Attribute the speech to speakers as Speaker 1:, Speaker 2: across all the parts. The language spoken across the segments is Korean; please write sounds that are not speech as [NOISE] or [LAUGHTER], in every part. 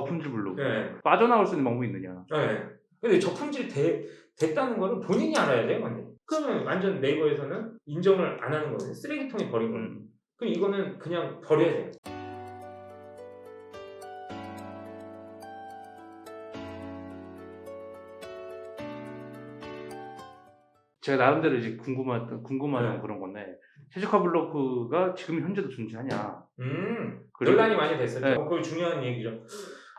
Speaker 1: 저품질 블로그.
Speaker 2: 네.
Speaker 1: 빠져나올 수 있는 방법이 있느냐.
Speaker 2: 네. 근데 저품질이 돼, 됐다는 거는 본인이 알아야 돼요, 근데. 그러면 완전 네이버에서는 인정을 안 하는 거예요. 쓰레기통에 버린 거예요.
Speaker 1: 음.
Speaker 2: 그럼 이거는 그냥 버려야 돼요.
Speaker 1: 제가 나름대로 이제 궁금한 궁금한
Speaker 2: 네.
Speaker 1: 그런 건데 최적화 블로그가 지금 현재도 존재하냐.
Speaker 2: 음,
Speaker 1: 그리고-
Speaker 2: 논란이 많이 됐었죠.
Speaker 1: 네.
Speaker 2: 어, 그거 중요한 얘기죠.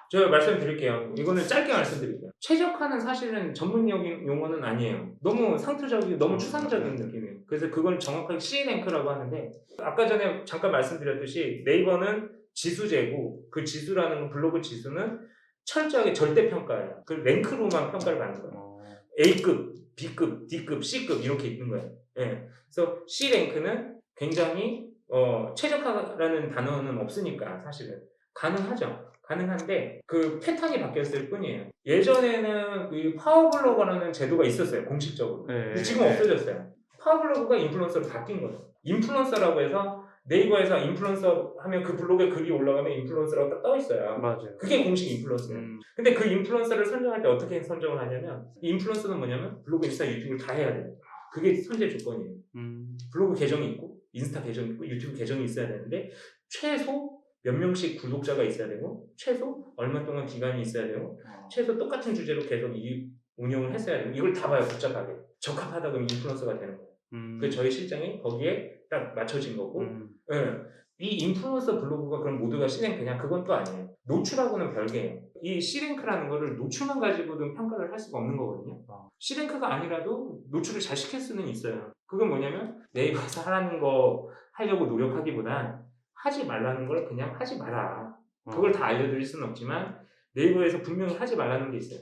Speaker 2: 제가 말씀드릴게요. 이거는 짧게 말씀드릴게요. 최적화는 사실은 전문 용- 용어는 아니에요. 너무 상투적이고 너무 추상적인 느낌이에요. 그래서 그걸 정확하게 C랭크라고 하는데 아까 전에 잠깐 말씀드렸듯이 네이버는 지수제고 그 지수라는 건 블로그 지수는 철저하게 절대평가예요. 그 랭크로만 평가를 받는 거예요.
Speaker 1: 어,
Speaker 2: A급, B급, D급, C급 이렇게 있는 거예요. 예. 그래서 C 랭크는 굉장히 어, 최적화라는 단어는 없으니까 사실은 가능하죠. 가능한데 그 패턴이 바뀌었을 뿐이에요. 예전에는 그 파워블로거라는 제도가 있었어요. 공식적으로.
Speaker 1: 네.
Speaker 2: 지금 없어졌어요. 파워블로그가 인플루언서로 바뀐 거예요. 인플루언서라고 해서 네이버에서 인플루언서 하면 그 블로그에 글이 올라가면 인플루언서라고 딱 떠 있어요.
Speaker 1: 맞아요.
Speaker 2: 그게 공식 인플루언서예요.
Speaker 1: 음,
Speaker 2: 근데 그 인플루언서를 선정할 때 어떻게 선정을 하냐면 이 인플루언서는 뭐냐면 블로그, 인스타, 유튜브를 다 해야 돼요. 그게 선제 조건이에요.
Speaker 1: 음,
Speaker 2: 블로그 계정이 있고 인스타 계정이 있고 유튜브 계정이 있어야 되는데 최소 몇 명씩 구독자가 있어야 되고 최소 얼마 동안 기간이 있어야 되고
Speaker 1: 어,
Speaker 2: 최소 똑같은 주제로 계속 이 운영을 했어야 되고 이걸 다 봐요 복잡하게 적합하다 그러면 인플루언서가 되는 거예요.
Speaker 1: 음,
Speaker 2: 그 저희 실장이 거기에 딱 맞춰진 거고
Speaker 1: 음,
Speaker 2: 예. 이 인플루언서 블로그가 그럼 모두가 C랭크냐? 그건 또 아니에요. 노출하고는 별개예요. 이 C랭크라는 거를 노출만 가지고는 평가를 할 수가 없는 거거든요.
Speaker 1: 아.
Speaker 2: C랭크가 아니라도 노출을 잘 시킬 수는 있어요. 그건 뭐냐면 네이버에서 하라는 거 하려고 노력하기보단 하지 말라는 걸 그냥 하지 마라.
Speaker 1: 어,
Speaker 2: 그걸 다 알려드릴 수는 없지만 네이버에서 분명히 하지 말라는 게 있어요.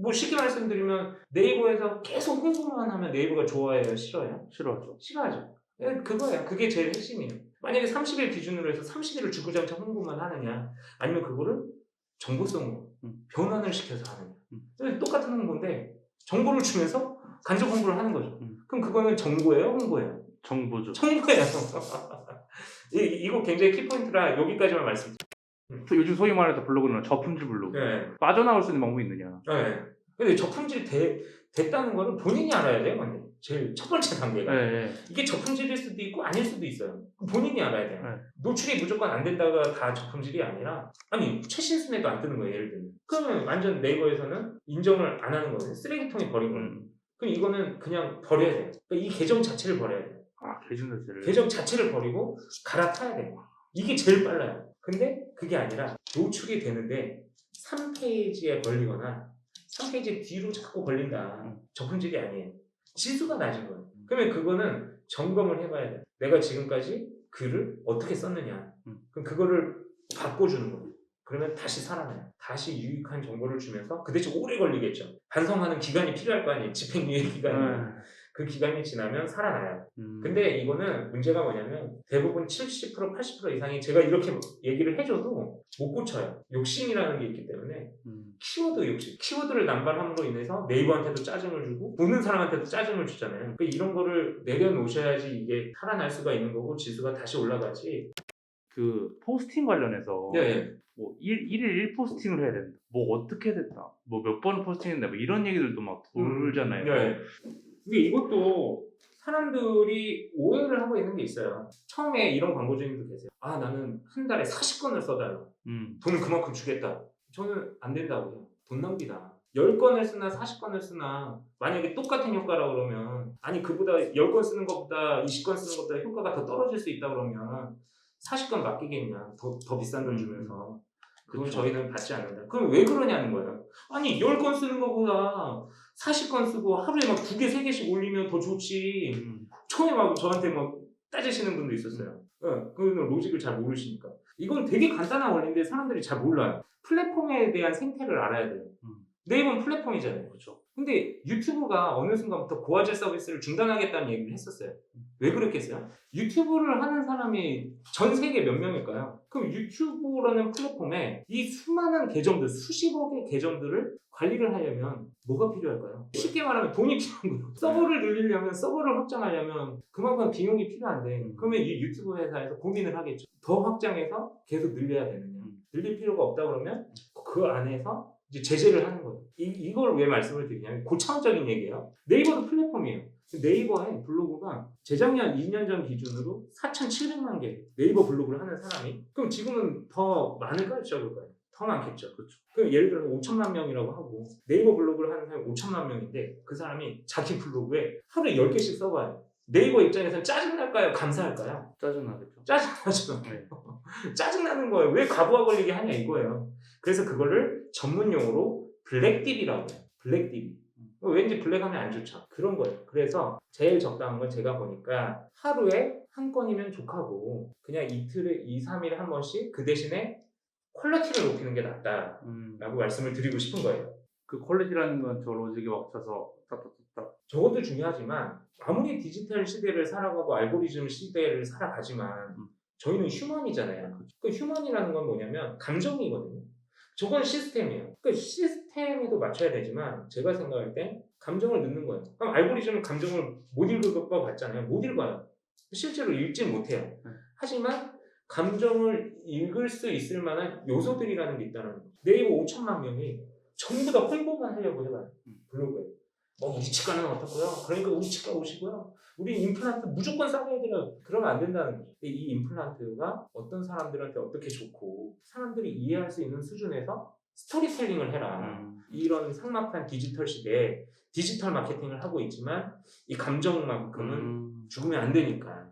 Speaker 2: 뭐 쉽게 말씀드리면 네이버에서 계속 홍보만 하면 네이버가 좋아해요? 싫어요?
Speaker 1: 싫어하죠.
Speaker 2: 싫어하죠. 예, 그거예요. 그게 제일 핵심이에요. 만약에 30일 기준으로 해서 30일을 주구장창 홍보만 하느냐, 아니면 그거를 정보성으로
Speaker 1: 음.
Speaker 2: 변환을 시켜서 하느냐.
Speaker 1: 음.
Speaker 2: 예, 똑같은 홍보인데 정보를 주면서 간접 홍보를 하는 거죠.
Speaker 1: 음.
Speaker 2: 그럼 그거는 정보예요, 홍보예요?
Speaker 1: 정보죠.
Speaker 2: 정보예요. [LAUGHS] 이, 이거 굉장히 키포인트라 여기까지만 말씀.
Speaker 1: 요즘 소위 말해서 블로그는 저품질 블로그.
Speaker 2: 네.
Speaker 1: 빠져나올 수 있는 방법이 있느냐.
Speaker 2: 네. 근데 저품질이 돼- 됐다는 거는 본인이 알아야 돼요, 근데. 제일 첫 번째 단계가.
Speaker 1: 네, 네.
Speaker 2: 이게 저품질일 수도 있고 아닐 수도 있어요. 본인이 알아야 돼요.
Speaker 1: 네.
Speaker 2: 노출이 무조건 안 된다가 다 저품질이 아니라 아니 최신순에도 안 뜨는 거예요. 예를 들면. 그러면 완전 네이버에서는 인정을 안 하는 거예요. 쓰레기통에 버린 거예요.
Speaker 1: 음.
Speaker 2: 그럼 이거는 그냥 버려야 돼요. 그러니까 이 계정 자체를 버려야 돼요.
Speaker 1: 아, 계정 자체를.
Speaker 2: 계정 자체를 버리고 갈아타야 돼요. 이게 제일 빨라요. 근데 그게 아니라 노출이 되는데 3페이지에 걸리거나 3페이지 뒤로 자꾸 걸린다.
Speaker 1: 음.
Speaker 2: 저품질이 아니에요. 지수가 낮은 거예요. 그러면 그거는 점검을 해봐야 돼요. 내가 지금까지 글을 어떻게 썼느냐.
Speaker 1: 음.
Speaker 2: 그럼 그거를 바꿔주는 거예요. 그러면 다시 살아나요. 다시 유익한 정보를 주면서 그 대신 오래 걸리겠죠. 반성하는 기간이 필요할 거 아니에요. 집행유예 기간이.
Speaker 1: 네.
Speaker 2: 그 기간이 지나면 살아나요.
Speaker 1: 음.
Speaker 2: 근데 이거는 문제가 뭐냐면 대부분 70% 80% 이상이 제가 이렇게 얘기를 해줘도 못 고쳐요. 욕심이라는 게 있기 때문에
Speaker 1: 음.
Speaker 2: 키워드 욕심. 키워드를 남발함으로 인해서 네이버한테도 짜증을 주고 보는 사람한테도 짜증을 주잖아요. 그러니까 이런 거를 내려놓으셔야지 이게 살아날 수가 있는 거고 지수가 다시 올라가지.
Speaker 1: 그 포스팅 관련해서
Speaker 2: 네.
Speaker 1: 뭐 1, 일일 1포스팅을 해야 된다. 뭐 어떻게 됐다. 뭐 몇 번을 포스팅했다. 뭐 이런 얘기들도 막 돌잖아요.
Speaker 2: 네. 근데 이것도 사람들이 오해를 하고 있는 게 있어요. 처음에 이런 광고주님도 계세요. 아 나는 한 달에 40건을 써달라.
Speaker 1: 음.
Speaker 2: 돈 그만큼 주겠다. 저는 안 된다고요. 돈 낭비다. 10건을 쓰나 40건을 쓰나 만약에 똑같은 효과라 그러면 아니 그보다 10건 쓰는 것보다 20건 쓰는 것보다 효과가 더 떨어질 수 있다 그러면 40건 맡기겠냐 더, 더 비싼 돈 주면서
Speaker 1: 그쵸.
Speaker 2: 저희는 받지 않는다 그럼 왜 그러냐는 거예요 아니 10건 쓰는 것보다 40건 쓰고 하루에 막두 개, 세 개씩 올리면 더 좋지
Speaker 1: 음.
Speaker 2: 처음에 막 저한테 막 따지시는 분도 있었어요. 예, 그거는 로직을 잘 모르시니까. 이건 되게 간단한 원리인데 사람들이 잘 몰라요. 플랫폼에 대한 생태를 알아야 돼요.
Speaker 1: 음.
Speaker 2: 네이버는 플랫폼이잖아요.
Speaker 1: 그렇죠.
Speaker 2: 근데 유튜브가 어느 순간부터 고화질 서비스를 중단하겠다는 얘기를 했었어요. 왜 그랬겠어요? 유튜브를 하는 사람이 전 세계 몇 명일까요? 그럼 유튜브라는 플랫폼에 이 수많은 계정들, 수십억의 계정들을 관리를 하려면 뭐가 필요할까요? 쉽게 말하면 돈이 필요한 거예요. 서버를 늘리려면 서버를 확장하려면 그만큼 비용이 필요한데 그러면 이 유튜브 회사에서 고민을 하겠죠. 더 확장해서 계속 늘려야 되느냐.
Speaker 1: 음.
Speaker 2: 늘릴 필요가 없다 그러면 그 안에서 이제 제재를 하는 거예요. 이, 이걸 왜 말씀을 드리냐면 고차원적인 얘기예요. 네이버도 플랫폼이에요. 네이버에 블로그가 재작년 2년 전 기준으로 4,700만 개 네이버 블로그를 하는 사람이 그럼 지금은 더 많을까요? 적을까요? 더 많겠죠. 그렇죠. 그럼 예를 들어서 5천만 명이라고 하고 네이버 블로그를 하는 사람이 5천만 명인데 그 사람이 자기 블로그에 하루에 10개씩 써봐요. 네이버 입장에서는 짜증날까요? 감사할까요?
Speaker 1: 짜증나겠죠.
Speaker 2: 짜증나죠.
Speaker 1: 네. [LAUGHS]
Speaker 2: 짜증나는 거예요. 왜 과부하 걸리게 하냐 이거예요. 그래서 그거를 전문 용어로 블랙딥이라고 해요. 블랙딥. 왠지 블랙하면 안 좋죠. 그런 거예요. 그래서 제일 적당한 건 제가 보니까 하루에 한 건이면 족하고 그냥 이틀에 2, 3일에 한 번씩 그 대신에 퀄리티를 높이는 게 낫다라고
Speaker 1: 음,
Speaker 2: 말씀을 드리고 싶은 거예요.
Speaker 1: 그 퀄리티라는 건 저 로직에 맞춰서.
Speaker 2: 저것도 중요하지만 아무리 디지털 시대를 살아가고 알고리즘 시대를 살아가지만
Speaker 1: 음.
Speaker 2: 저희는 휴먼이잖아요. 그 휴먼이라는 건 뭐냐면 감정이거든요. 저건 시스템이에요. 그 시스템에도 맞춰야 되지만 제가 생각할 때 감정을 넣는 거예요. 그럼 알고리즘은 감정을 못 읽을 것 같잖아요. 못 읽어요. 실제로 읽지 못해요.
Speaker 1: 네.
Speaker 2: 하지만 감정을 읽을 수 있을 만한 요소들이라는 게 있다는 거죠. 네이버 5천만 명이 전부 다 홍보만 하려고 해봐요.
Speaker 1: 음.
Speaker 2: 블로그에. 뭐 우리 치과는 어떻고요? 그러니까 우리 치과 오시고요. 우리 임플란트 무조건 싸게 해드려요. 그러면 안 된다는. 근데 이 임플란트가 어떤 사람들한테 어떻게 좋고 사람들이 이해할 수 있는 수준에서 스토리텔링을 해라.
Speaker 1: 음,
Speaker 2: 이런 삭막한 디지털 시대에 디지털 마케팅을 하고 있지만 이 감정만큼은
Speaker 1: 음,
Speaker 2: 죽으면 안 되니까.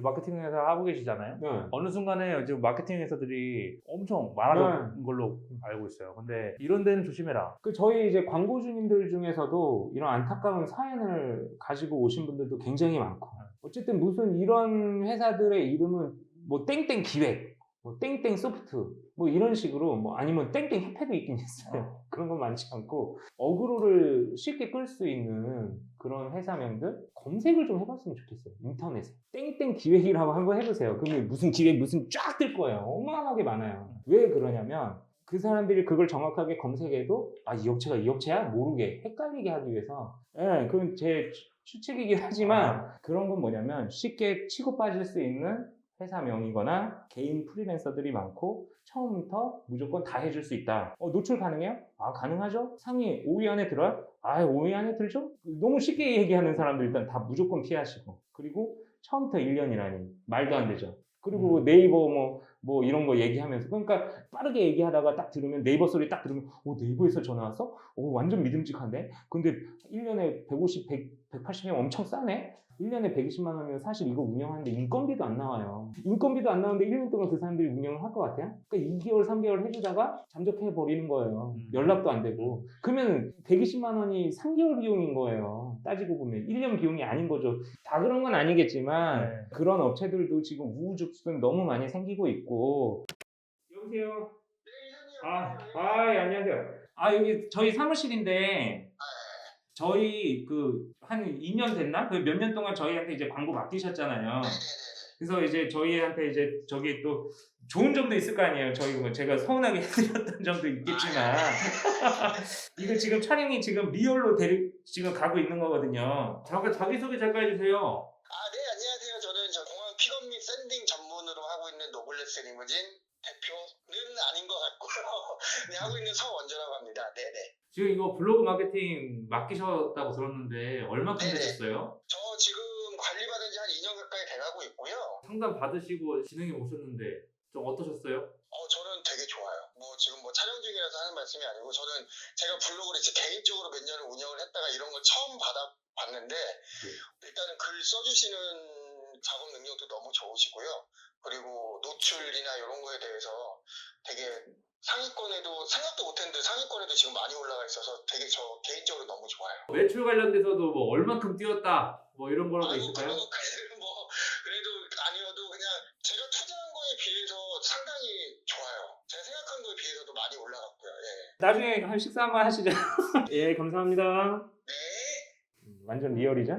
Speaker 3: 마케팅 회사 하고 계시잖아요.
Speaker 2: 네.
Speaker 3: 어느 순간에 지금 마케팅 회사들이 엄청 많아진 걸로 알고 있어요. 근데 이런 데는 조심해라.
Speaker 4: 그 저희 이제 광고주님들 중에서도 이런 안타까운 사연을 가지고 오신 분들도 굉장히 많고 어쨌든 무슨 이런 회사들의 이름은 뭐 땡땡 기획, 뭐 땡땡 소프트 뭐 이런 식으로 뭐 아니면 땡땡 협회도 있긴 했어요. [LAUGHS] 그런 건 많지 않고 어그로를 쉽게 끌 수 있는 그런 회사명들 검색을 좀 해봤으면 좋겠어요. 인터넷에 땡땡 기획이라고 한번 해보세요. 그러면 무슨 기획 무슨 쫙 뜰 거예요. 어마어마하게 많아요. 왜 그러냐면 그 사람들이 그걸 정확하게 검색해도 아 이 업체가 이 업체야 모르게 헷갈리게 하기 위해서 예 그건 제 추- 추측이긴 하지만 그런 건 뭐냐면 쉽게 치고 빠질 수 있는 회사명이거나 개인 프리랜서들이 많고 처음부터 무조건 다 해줄 수 있다. 어, 노출 가능해요? 아 가능하죠. 상위 5위 안에 들어요? 아 5위 안에 들죠? 너무 쉽게 얘기하는 사람들 일단 다 무조건 피하시고 그리고 처음부터 1년이라니 말도 안 되죠. 그리고 네이버 뭐, 뭐 이런 거 얘기하면서 그러니까 빠르게 얘기하다가 딱 들으면 네이버 소리 딱 들으면 오 네이버에서 전화 왔어? 오 완전 믿음직한데? 근데 1년에 150, 100, 180명 엄청 싸네? 1년에 120만 원이면 사실 이거 운영하는데 인건비도 안 나와요. 인건비도 안 나오는데 1년 동안 그 사람들이 운영을 할 것 같아요? 그러니까 2개월, 3개월 해주다가 잠적해 버리는 거예요.
Speaker 1: 음.
Speaker 4: 연락도 안 되고. 그러면 120만 원이 3개월 비용인 거예요. 따지고 보면 1년 비용이 아닌 거죠. 다 그런 건 아니겠지만
Speaker 3: 네.
Speaker 4: 그런 업체들도 지금 우후죽순 너무 많이 생기고 있고
Speaker 2: 여보세요. 아, 아, 예, 안녕하세요. 아, 여기 저희 사무실인데 저희 그 한 2년 됐나? 그 몇 년 동안 저희한테 이제 광고 맡기셨잖아요. 그래서 이제 저희한테 이제 저기 또 좋은 점도 있을 거 아니에요. 저희 뭐 제가 서운하게 [LAUGHS] 해드렸던 점도 있겠지만 [LAUGHS] 이거 지금 촬영이 지금 리얼로 데리 지금 가고 있는 거거든요. 자기 자기 소개 잠깐 해주세요.
Speaker 5: 아, 네, 안녕하세요. 저는 저 공항 픽업 및 샌딩 전문으로 하고 있는 노블레스 리무진 대표는 아닌 것 같고요. [LAUGHS] 네, 하고 있는 서원조라고 합니다. 네네.
Speaker 2: 지금 이거 블로그 마케팅 맡기셨다고 들었는데 얼마큼
Speaker 5: 네네.
Speaker 2: 되셨어요?
Speaker 5: 저 지금 관리받은 지 한 2년 가까이 돼가고 있고요.
Speaker 2: 상담 받으시고 진행해 오셨는데 좀 어떠셨어요?
Speaker 5: 어, 저는 되게 좋아요. 뭐 지금 뭐 촬영 중이라서 하는 말씀이 아니고 저는 제가 블로그를 이제 개인적으로 몇 년을 운영을 했다가 이런 걸 처음 받아봤는데 일단은 글 써주시는 작업 능력도 너무 좋으시고요. 그리고 노출이나 이런 거에 대해서 되게 상위권에도 생각도 못했는데 상위권에도 지금 많이 올라가 있어서 되게 저 개인적으로 너무 좋아요.
Speaker 2: 매출 관련돼서도 뭐 얼마큼 뛰었다 뭐 이런 거라도 있을까요?
Speaker 5: 것까지는 뭐 그래도 아니어도 그냥 제가 투자한 거에 비해서 상당히 좋아요. 제가 생각한 거에 비해서도 많이 올라갔고요. 예.
Speaker 2: 나중에 한 식사 한번 하시죠. [LAUGHS] 예, 감사합니다.
Speaker 5: 네.
Speaker 4: 완전 리얼이죠?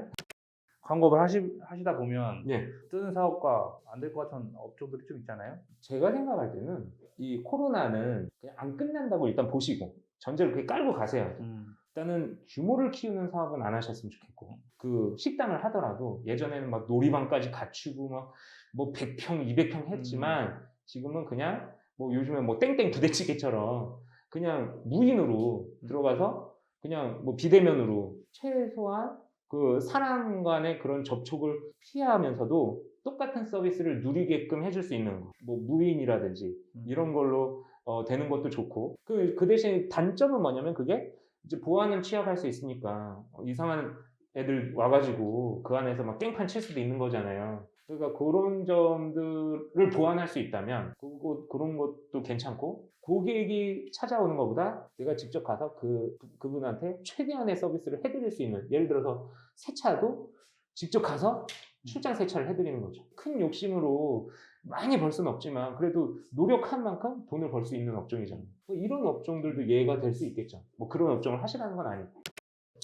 Speaker 3: 광고를 하시, 하시다 보면
Speaker 4: 네.
Speaker 3: 뜨는 사업과 안 될 것 같은 업종들이 좀 있잖아요.
Speaker 4: 제가 생각할 때는 이 코로나는 그냥 안 끝난다고 일단 보시고 전제를 그렇게 깔고 가세요.
Speaker 3: 음.
Speaker 4: 일단은 규모를 키우는 사업은 안 하셨으면 좋겠고 그 식당을 하더라도 예전에는 막 놀이방까지 갖추고 막 뭐 100평, 200평 했지만 지금은 그냥 뭐 요즘에 뭐 땡땡 부대찌개처럼
Speaker 2: 그냥 무인으로 들어가서 그냥 뭐 비대면으로 최소한 그 사람 간의 그런 접촉을 피하면서도 똑같은 서비스를 누리게끔 해줄 수 있는 거. 뭐 무인이라든지 이런 걸로 어, 되는 것도 좋고 그, 그 대신 단점은 뭐냐면 그게 이제 보안을 취약할 수 있으니까 어, 이상한 애들 와가지고 그 안에서 막 깽판 칠 수도 있는 거잖아요. 그러니까 그런 점들을 보완할 수 있다면 그거, 그런 것도 괜찮고 고객이 찾아오는 것보다 내가 직접 가서 그 그분한테 최대한의 서비스를 해드릴 수 있는 예를 들어서 세차도 직접 가서 출장 세차를 해드리는 거죠. 큰 욕심으로 많이 벌 수는 없지만 그래도 노력한 만큼 돈을 벌 수 있는 업종이잖아요. 뭐 이런 업종들도 예가 될 수 있겠죠. 뭐 그런 업종을 하시라는 건 아니고.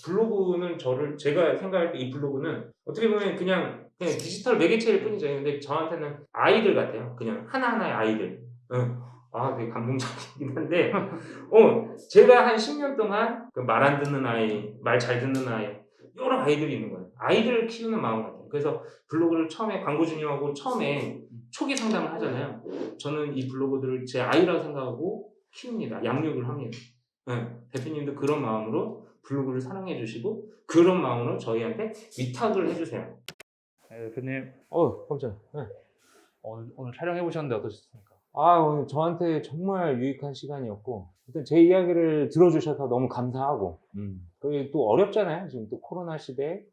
Speaker 6: 블로그는 저를 제가 생각할 때 이 블로그는 어떻게 보면 그냥 그냥 디지털 매개체일 뿐이죠. 근데 저한테는 아이들 같아요. 그냥 하나하나의 아이들. 응. 아, 되게 감동적이긴 한데, [LAUGHS] 어, 제가 한 10년 동안 그 말 안 듣는 아이, 말 잘 듣는 아이, 여러 아이들이 있는 거예요. 아이들을 키우는 마음 같아요. 그래서 블로그를 처음에 광고 주님하고 처음에 초기 상담을 하잖아요. 저는 이 블로그들을 제 아이라고 생각하고 키웁니다. 양육을 합니다. 네, 대표님도 그런 마음으로 블로그를 사랑해 주시고 그런 마음으로 저희한테 위탁을 해주세요.
Speaker 1: 네, 대표님
Speaker 2: 어, 깜짝. 네.
Speaker 1: 오늘, 오늘 촬영해 보셨는데 어떠셨습니까?
Speaker 2: 아, 오늘 저한테 정말 유익한 시간이었고, 일단 제 이야기를 들어주셔서 너무 감사하고, 그게 또 어렵잖아요. 지금 또 코로나 시대에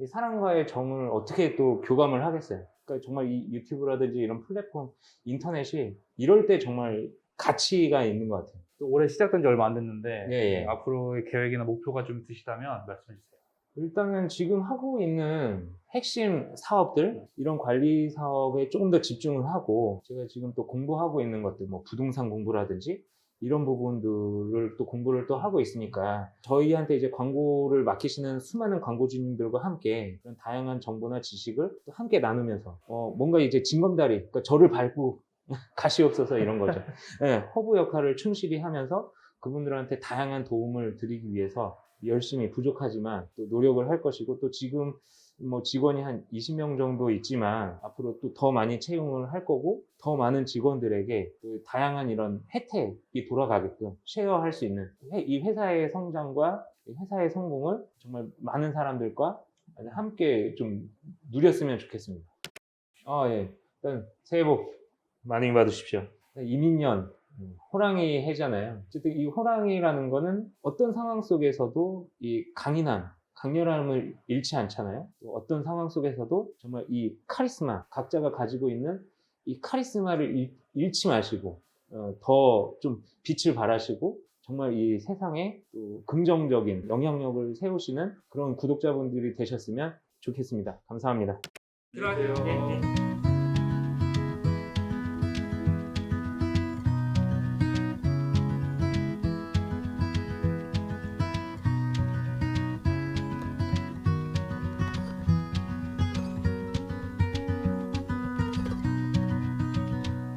Speaker 2: 이 사람과의 정을 어떻게 또 교감을 하겠어요. 그러니까 정말 이 유튜브라든지 이런 플랫폼, 인터넷이 이럴 때 정말 가치가 있는 것 같아요.
Speaker 1: 또 올해 시작된 지 얼마 안 됐는데
Speaker 2: 예, 예.
Speaker 1: 앞으로의 계획이나 목표가 좀 있으시다면 말씀해 주세요.
Speaker 2: 일단은 지금 하고 있는 핵심 사업들 이런 관리 사업에 조금 더 집중을 하고 제가 지금 또 공부하고 있는 것들 뭐 부동산 공부라든지 이런 부분들을 또 공부를 또 하고 있으니까 저희한테 이제 광고를 맡기시는 수많은 광고주님들과 함께 그런 다양한 정보나 지식을 또 함께 나누면서 어 뭔가 이제 징검다리 그러니까 저를 밟고 [LAUGHS] 가시옵소서 이런 거죠. [LAUGHS] 예, 허브 역할을 충실히 하면서 그분들한테 다양한 도움을 드리기 위해서 열심히 부족하지만 또 노력을 할 것이고 또 지금 뭐 직원이 한 20명 정도 있지만 앞으로 또 더 많이 채용을 할 거고 더 많은 직원들에게 또 다양한 이런 혜택이 돌아가게끔 쉐어할 수 있는 회- 이 회사의 성장과 이 회사의 성공을 정말 많은 사람들과 함께 좀 누렸으면 좋겠습니다. 아 예, 일단 새해 복 많이 받으십시오. 이민년 음, 호랑이 해잖아요. 어쨌든 이 호랑이라는 거는 어떤 상황 속에서도 이 강인함, 강렬함을 잃지 않잖아요. 또 어떤 상황 속에서도 정말 이 카리스마, 각자가 가지고 있는 이 카리스마를 잃, 잃지 마시고 어, 더 좀 빛을 발하시고 정말 이 세상에 또 긍정적인 영향력을 세우시는 그런 구독자분들이 되셨으면 좋겠습니다. 감사합니다.
Speaker 6: 들어가세요. 네, 네.